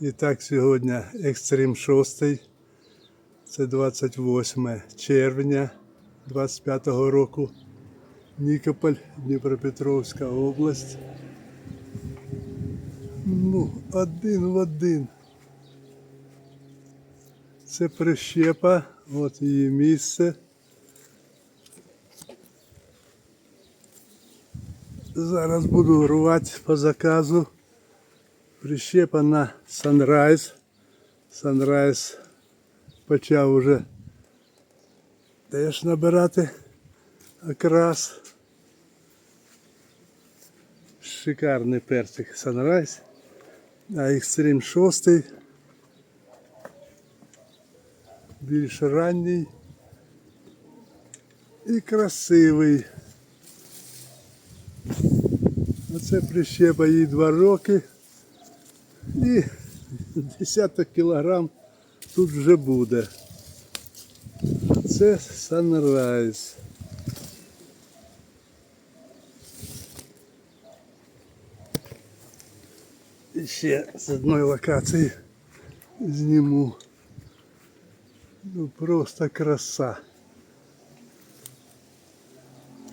І так, сьогодні Екстрим 6. Це 28 червня 25 року. Нікополь, Дніпропетровська область. Ну, один в один. Це прищепа, от її місце. Зараз буду рвати по заказу. Прищепа на Sunrise. Sunrise почав уже теж набирати окрас. Шикарний перчик Sunrise. А Extreme 6 більш ранній і красивий. Оце прищепа їй 2 роки. І десяток кілограм тут вже буде. Це Sunrise. І ще з одної локації зніму. Ну просто краса.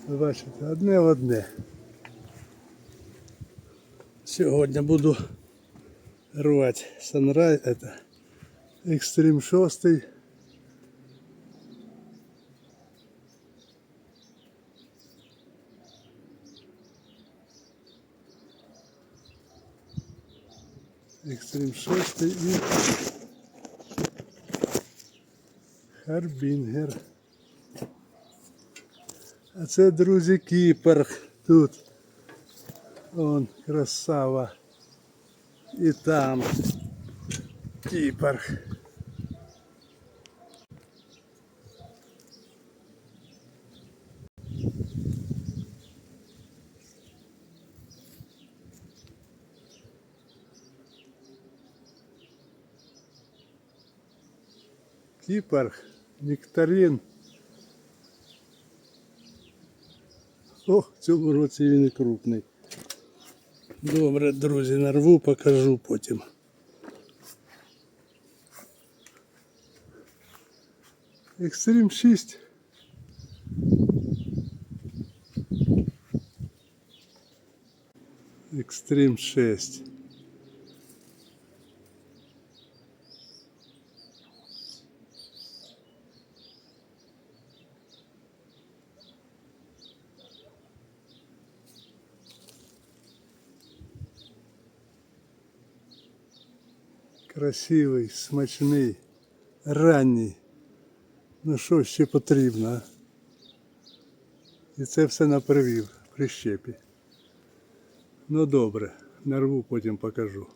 Бачите, одне в одне. Сьогодні буду рвати Sunrise, это Extreme 6. Extreme 6 і Харбінгер. А це, друзі, Кіпр тут. Он красава. І там Кіпр. Кіпр, нектарин. О, в цьому році він і крупний. Добре, друзі, нарву, покажу потім. Екстрим 6. Екстрим 6. Красивий, смачний, ранній. Ну що ще потрібно? І це все на привів, прищепі. Ну добре, нарву потім покажу.